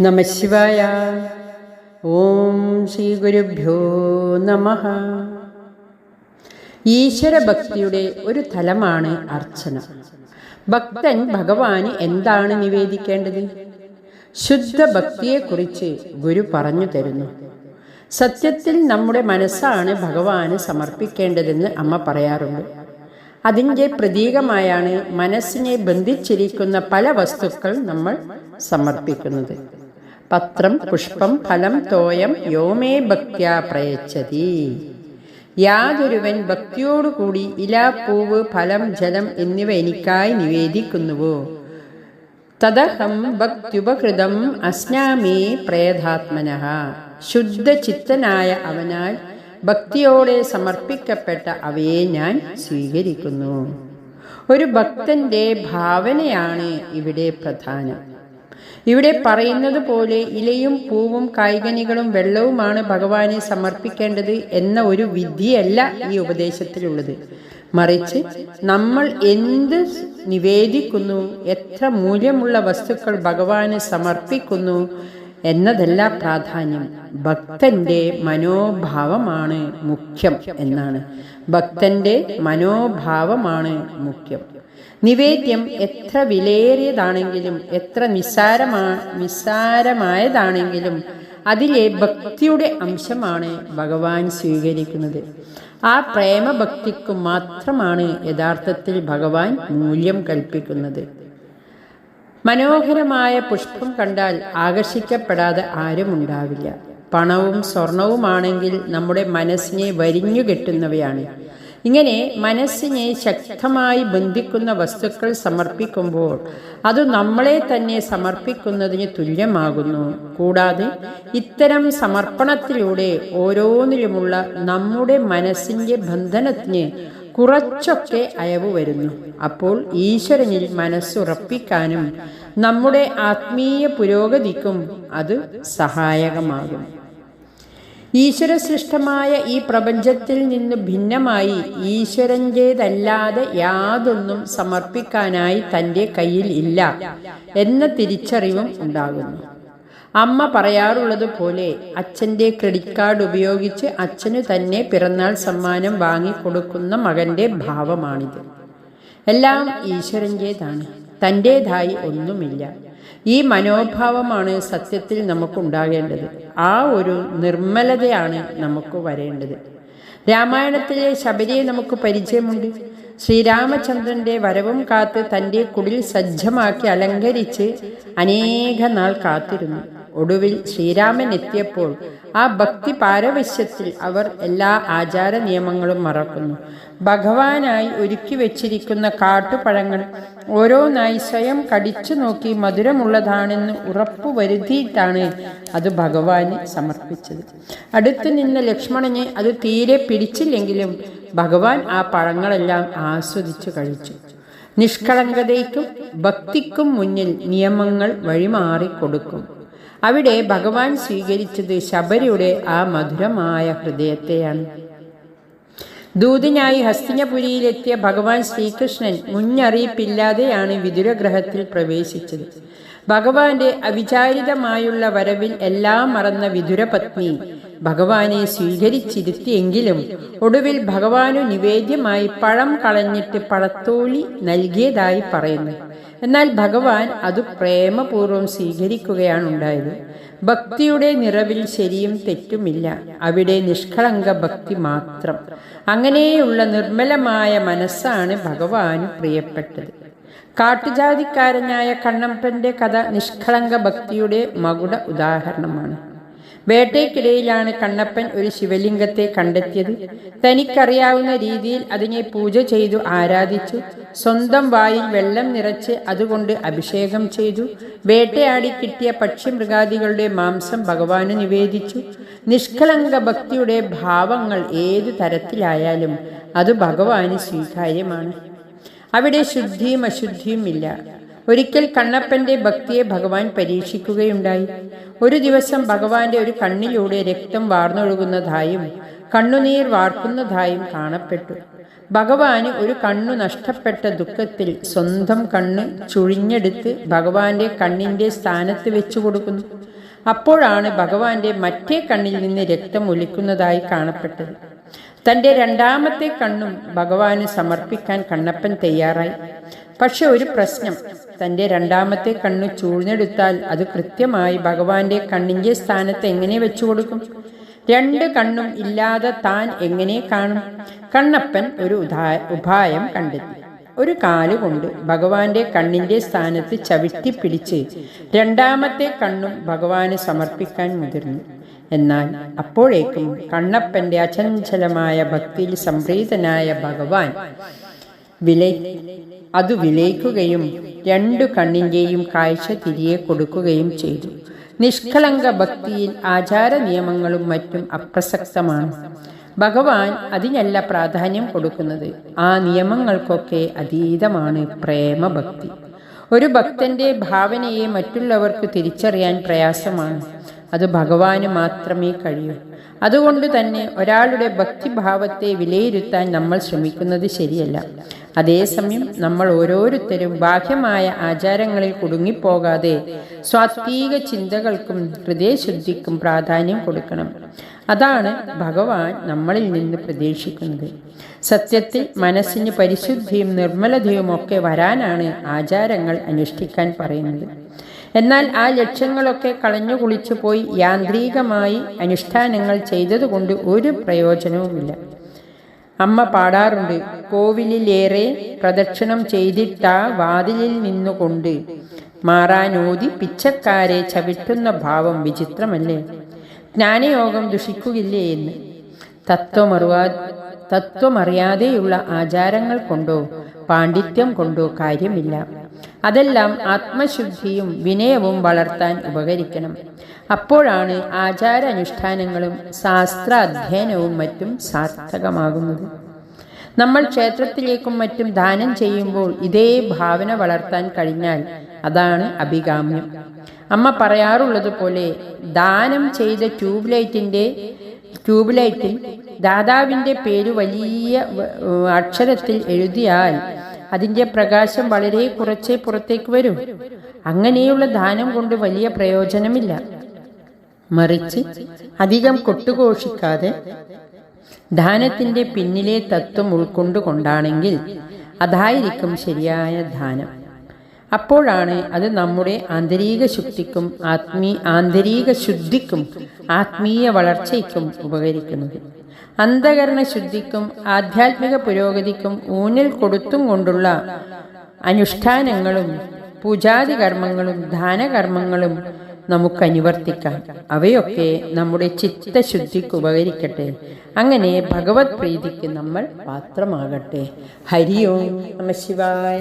നമശിവായ ഓം ശ്രീ ഗുരുഭ്യോ നമ. ഈശ്വരഭക്തിയുടെ ഒരു തലമാണ് അർച്ചന. ഭക്തൻ ഭഗവാന് എന്താണ് നിവേദിക്കേണ്ടത്? ശുദ്ധ ഭക്തിയെക്കുറിച്ച് ഗുരു പറഞ്ഞു തരുന്നു. സത്യത്തിൽ നമ്മുടെ മനസ്സാണ് ഭഗവാന് സമർപ്പിക്കേണ്ടതെന്ന് അമ്മ പറയാറുണ്ട്. അതിന്റെ പ്രതീകമായാണ് മനസ്സിനെ ബന്ധിച്ചിരിക്കുന്ന പല വസ്തുക്കൾ നമ്മൾ സമർപ്പിക്കുന്നത്. പത്രം പുഷ്പം ഫലം തോയം യോമേ ഭക്യാ പ്രയച്ചതി. യാതൊരുവൻ ഭക്തിയോടുകൂടി ഇല പൂവ് ഫലം ജലം എന്നിവ എനിക്കായി നിവേദിക്കുന്നുവോ? തദഹം ഭക്ത്യുപകൃതം അസ്നാമേ പ്രേതാത്മന. ശുദ്ധചിത്തനായ അവനാൽ ഭക്തിയോടെ സമർപ്പിക്കപ്പെട്ട അവയെ ഞാൻ സ്വീകരിക്കുന്നു. ഒരു ഭക്തന്റെ ഭാവനയാണ് ഇവിടെ പ്രധാനം. ഇവിടെ പറയുന്നത് പോലെ ഇലയും പൂവും കായികനികളും വെള്ളവുമാണ് ഭഗവാനെ സമർപ്പിക്കേണ്ടത് എന്ന ഒരു വിധിയല്ല ഈ ഉപദേശത്തിലുള്ളത്. മറിച്ച് നമ്മൾ എന്ത് നിവേദിക്കുന്നു എത്ര മൂല്യമുള്ള വസ്തുക്കൾ ഭഗവാന് സമർപ്പിക്കുന്നു എന്നതല്ല പ്രാധാന്യം. ഭക്തന്റെ മനോഭാവമാണ് മുഖ്യം എന്നാണ്. ഭക്തന്റെ മനോഭാവമാണ് മുഖ്യം. നിവേദ്യം എത്ര വിലയേറിയതാണെങ്കിലും എത്ര നിസ്സാരമാ നിസ്സാരമായതാണെങ്കിലും അതിലെ ഭക്തിയുടെ അംശമാണ് ഭഗവാൻ സ്വീകരിക്കുന്നത്. ആ പ്രേമഭക്തിക്ക് മാത്രമാണ് യഥാർത്ഥത്തിൽ ഭഗവാൻ മൂല്യം കൽപ്പിക്കുന്നത്. മനോഹരമായ പുഷ്പം കണ്ടാൽ ആകർഷിക്കപ്പെടാതെ ആരും ഉണ്ടാവില്ല പണവും സ്വർണവുമാണെങ്കിൽ നമ്മുടെ മനസ്സിനെ വരിഞ്ഞു കെട്ടുന്നവയാണ്. ഇങ്ങനെ മനസ്സിനെ ശക്തമായി ബന്ധിക്കുന്ന വസ്തുക്കൾ സമർപ്പിക്കുമ്പോൾ അത് നമ്മളെ തന്നെ സമർപ്പിക്കുന്നതിന് തുല്യമാകുന്നു. കൂടാതെ ഇത്തരം സമർപ്പണത്തിലൂടെ ഓരോന്നിലുമുള്ള നമ്മുടെ മനസ്സിന്റെ ബന്ധനത്തിന് കുറച്ചൊക്കെ അയവ് വരുന്നു. അപ്പോൾ ഈശ്വരനിൽ മനസ്സുറപ്പിക്കാനും നമ്മുടെ ആത്മീയ പുരോഗതിക്കും അത് സഹായകമാകും. ഈശ്വരസൃഷ്ടമായ ഈ പ്രപഞ്ചത്തിൽ നിന്ന് ഭിന്നമായി ഈശ്വരന്റേതല്ലാതെ യാതൊന്നും സമർപ്പിക്കാനായി തന്റെ കയ്യിൽ ഇല്ല എന്ന തിരിച്ചറിവും ഉണ്ടാകുന്നു. അമ്മ പറയാറുള്ളത് പോലെ അച്ഛന്റെ ക്രെഡിറ്റ് കാർഡ് ഉപയോഗിച്ച് അച്ഛന് തന്നെ പിറന്നാൾ സമ്മാനം വാങ്ങിക്കൊടുക്കുന്ന മകന്റെ ഭാവമാണിത്. എല്ലാം ഈശ്വരന്റേതാണ് തന്റേതായി ഒന്നുമില്ല. ഈ മനോഭാവമാണ് സത്യത്തിൽ നമുക്കുണ്ടാകേണ്ടത്. ആ ഒരു നിർമ്മലതയാണ് നമുക്ക് വരേണ്ടത്. രാമായണത്തിലെ ശബരിയെ നമുക്ക് പരിചയമുണ്ട്. ശ്രീരാമചന്ദ്രന്റെ വരവും കാത്ത് തന്റെ കുടിൽ സജ്ജമാക്കി അലങ്കരിച്ച് അനേക നാൾ കാത്തിരുന്നു. ഒടുവിൽ ശ്രീരാമൻ എത്തിയപ്പോൾ ആ ഭക്തി പാരവശ്യത്തിൽ അവർ എല്ലാ ആചാര നിയമങ്ങളും മറക്കുന്നു. ഭഗവാനായി ഒരുക്കി വെച്ചിരിക്കുന്ന കാട്ടുപഴങ്ങൾ ഓരോന്നായി സ്വയം കടിച്ചു നോക്കി മധുരമുള്ളതാണെന്ന് ഉറപ്പു വരുത്തിയിട്ടാണ് അത് ഭഗവാന് സമർപ്പിച്ചത്. അടുത്തു നിന്ന ലക്ഷ്മണനെ അത് തീരെ പിടിച്ചില്ലെങ്കിലും ഭഗവാൻ ആ പഴങ്ങളെല്ലാം ആസ്വദിച്ചു കഴിച്ചു. നിഷ്കളങ്കതയ്ക്കും ഭക്തിക്കും മുന്നിൽ നിയമങ്ങൾ വഴിമാറി കൊടുക്കും അവിടെ ഭഗവാൻ സ്വീകരിച്ചത് ശബരിയുടെ ആ മധുരമായ ഹൃദയത്തെയാണ്. ദൂതിനായി ഹസ്തിനപുരിയിലെത്തിയ ഭഗവാൻ ശ്രീകൃഷ്ണൻ മുന്നറിയിപ്പില്ലാതെയാണ് വിദുരഗ്രഹത്തിൽ പ്രവേശിച്ചത്. ഭഗവാന്റെ അവിചാരിതമായുള്ള വരവിൽ എല്ലാം മറന്ന വിദുരപത്നി ഭഗവാനെ സ്വീകരിച്ചിരുത്തിയെങ്കിലും ഒടുവിൽ ഭഗവാനു നിവേദ്യമായി പഴം കളഞ്ഞിട്ട് പഴത്തോളി നൽകിയതായി പറയുന്നു. എന്നാൽ ഭഗവാൻ അത് പ്രേമപൂർവം സ്വീകരിക്കുകയാണ് ഉണ്ടായത് ഭക്തിയുടെ നിറവിൽ ശരിയും തെറ്റുമില്ല. അവിടെ നിഷ്കളങ്ക ഭക്തി മാത്രം. അങ്ങനെയുള്ള നിർമ്മലമായ മനസ്സാണ് ഭഗവാന് പ്രിയപ്പെട്ടത്. കാട്ടുജാതിക്കാരനായ കണ്ണപ്പന്റെ കഥ നിഷ്കളങ്ക ഭക്തിയുടെ മകുട ഉദാഹരണമാണ്. വേട്ടയ്ക്കിടയിലാണ് കണ്ണപ്പൻ ഒരു ശിവലിംഗത്തെ കണ്ടെത്തിയത്. തനിക്കറിയാവുന്ന രീതിയിൽ അതിനെ പൂജ ചെയ്തു ആരാധിച്ചു. സ്വന്തം വായിൽ വെള്ളം നിറച്ച് അതുകൊണ്ട് അഭിഷേകം ചെയ്തു. വേട്ടയാടി കിട്ടിയ പക്ഷിമൃഗാദികളുടെ മാംസം ഭഗവാന് നിവേദിച്ചു. നിഷ്കളങ്ക ഭക്തിയുടെ ഭാവങ്ങൾ ഏതു തരത്തിലായാലും അത് ഭഗവാന് സ്വീകാര്യമാണ്. അവിടെ ശുദ്ധിയും അശുദ്ധിയും ഇല്ല. ഒരിക്കൽ കണ്ണപ്പന്റെ ഭക്തിയെ ഭഗവാൻ പരീക്ഷിക്കുകയുണ്ടായി. ഒരു ദിവസം ഭഗവാന്റെ ഒരു കണ്ണിലൂടെ രക്തം വാർന്നൊഴുകുന്നതായും കണ്ണുനീർ വാർക്കുന്നതായും കാണപ്പെട്ടു. ഭഗവാന് ഒരു കണ്ണു നഷ്ടപ്പെട്ട ദുഃഖത്തിൽ സ്വന്തം കണ്ണ് ചുഴിഞ്ഞെടുത്ത് ഭഗവാന്റെ കണ്ണിന്റെ സ്ഥാനത്ത് വെച്ചു കൊടുക്കുന്നു. അപ്പോഴാണ് ഭഗവാന്റെ മറ്റേ കണ്ണിൽ നിന്ന് രക്തം ഒലിക്കുന്നതായി കാണപ്പെട്ടത്. തന്റെ രണ്ടാമത്തെ കണ്ണും ഭഗവാന് സമർപ്പിക്കാൻ കണ്ണപ്പൻ തയ്യാറായി. പക്ഷെ ഒരു പ്രശ്നം തന്റെ രണ്ടാമത്തെ കണ്ണ് ചൂഴ്ന്നെടുത്താൽ അത് കൃത്യമായി ഭഗവാന്റെ കണ്ണിന്റെ സ്ഥാനത്ത് എങ്ങനെ വെച്ചു കൊടുക്കും? രണ്ട് കണ്ണും ഇല്ലാതെ താൻ എങ്ങനെ കാണും? കണ്ണപ്പൻ ഒരു ഉപായം കണ്ടെത്തി. ഒരു കാലുകൊണ്ട് ഭഗവാന്റെ കണ്ണിന്റെ സ്ഥാനത്ത് ചവിട്ടി പിടിച്ച് രണ്ടാമത്തെ കണ്ണും ഭഗവാന് സമർപ്പിക്കാൻ മുതിർന്നു. എന്നാൽ അപ്പോഴേക്കും കണ്ണപ്പന്റെ അചഞ്ചലമായ ഭക്തിയിൽ സംപ്രീതനായ ഭഗവാൻ വിലയി അത് വിലയിക്കുകയും രണ്ടു കണ്ണിന്റെയും കാഴ്ച തിരികെ കൊടുക്കുകയും ചെയ്തു. നിഷ്കളങ്ക ഭക്തിയിൽ ആചാര നിയമങ്ങളും മറ്റും അപ്രസക്തമാണ്. ഭഗവാൻ അതിനല്ല പ്രാധാന്യം കൊടുക്കുന്നത്. ആ നിയമങ്ങൾക്കൊക്കെ അതീതമാണ് പ്രേമഭക്തി. ഒരു ഭക്തന്റെ ഭാവനയെ മറ്റുള്ളവർക്ക് തിരിച്ചറിയാൻ പ്രയാസമാണ്. അത് ഭഗവാന് മാത്രമേ കഴിയൂ. അതുകൊണ്ട് തന്നെ ഒരാളുടെ ഭക്തിഭാവത്തെ വിലയിരുത്താൻ നമ്മൾ ശ്രമിക്കുന്നത് ശരിയല്ല. അതേസമയം നമ്മൾ ഓരോരുത്തരും ബാഹ്യമായ ആചാരങ്ങളിൽ കുടുങ്ങിപ്പോകാതെ സ്വാത്വീക ചിന്തകൾക്കും ഹൃദയശുദ്ധിക്കും പ്രാധാന്യം കൊടുക്കണം. അതാണ് ഭഗവാൻ നമ്മളിൽ നിന്ന് പ്രതീക്ഷിക്കുന്നത്. സത്യത്തിൽ മനസ്സിന് പരിശുദ്ധിയും നിർമ്മലതയും ഒക്കെ വരാനാണ് ആചാരങ്ങൾ അനുഷ്ഠിക്കാൻ പറയുന്നത്. എന്നാൽ ആ ലക്ഷ്യങ്ങളൊക്കെ കളഞ്ഞു കുളിച്ചു പോയി യാന്ത്രികമായി അനുഷ്ഠാനങ്ങൾ ചെയ്തതുകൊണ്ട് ഒരു പ്രയോജനവുമില്ല. അമ്മ പാടാറുണ്ട് കോവിലിലേറെ പ്രദക്ഷിണം ചെയ്തിട്ടാ വാതിലിൽ നിന്നുകൊണ്ട് മാറാനോതി പിച്ചക്കാരെ ചവിട്ടുന്ന ഭാവം വിചിത്രമല്ലേ? ജ്ഞാനയോഗം ദുഷിക്കുകയില്ലേ എന്ന്. തത്വമറിവാ തത്വമറിയാതെയുള്ള ആചാരങ്ങൾ കൊണ്ടോ പാണ്ഡിത്യം കൊണ്ടോ കാര്യമില്ല. അതെല്ലാം ആത്മശുദ്ധിയും വിനയവും വളർത്താൻ ഉപകരിക്കണം. അപ്പോഴാണ് ആചാരാനുഷ്ഠാനങ്ങളും ശാസ്ത്ര അധ്യയനവും മറ്റും സാർത്ഥകമാകുന്നത്. നമ്മൾ ക്ഷേത്രത്തിലേക്കും മറ്റും ദാനം ചെയ്യുമ്പോൾ ഇതേ ഭാവന വളർത്താൻ കഴിഞ്ഞാൽ അതാണ് അഭികാമ്യം. അമ്മ പറയാറുള്ളത് പോലെ ദാനം ചെയ്ത ട്യൂബ് ട്യൂബ്ലൈറ്റിൽ ട്യൂബ് ലൈറ്റിൽ ദാതാവിന്റെ പേര് വലിയ അക്ഷരത്തിൽ എഴുതിയാൽ അതിന്റെ പ്രകാശം വളരെ കുറച്ചേ പുറത്തേക്ക് വരും. അങ്ങനെയുള്ള ദാനം കൊണ്ട് വലിയ പ്രയോജനമില്ല. മറിച്ച് അധികം കൊട്ടുഘോഷിക്കാതെ ദാനത്തിന്റെ പിന്നിലെ തത്വം ഉൾക്കൊണ്ടുകൊണ്ടാണെങ്കിൽ അതായിരിക്കും ശരിയായ ദാനം. അപ്പോഴാണ് അത് നമ്മുടെ ആന്തരിക ശുദ്ധിക്കും ആത്മീ ആന്തരിക ശുദ്ധിക്കും ആത്മീയ വളർച്ചയ്ക്കും ഉപകരിക്കുന്നത്. അന്ധകരണ ശുദ്ധിക്കും ആധ്യാത്മിക പുരോഗതിക്കും ഊന്നിൽ കൊടുത്തും കൊണ്ടുള്ള അനുഷ്ഠാനങ്ങളും പൂജാതി കർമ്മങ്ങളും ദാനകർമ്മങ്ങളും നമുക്ക് അനുവർത്തിക്കാം അവയൊക്കെ നമ്മുടെ ചിത്തശുദ്ധിക്ക് ഉപകരിക്കട്ടെ. അങ്ങനെ ഭഗവത് പ്രീതിക്ക് നമ്മൾ പാത്രമാകട്ടെ. ഹരിയോ നമ ശിവായ.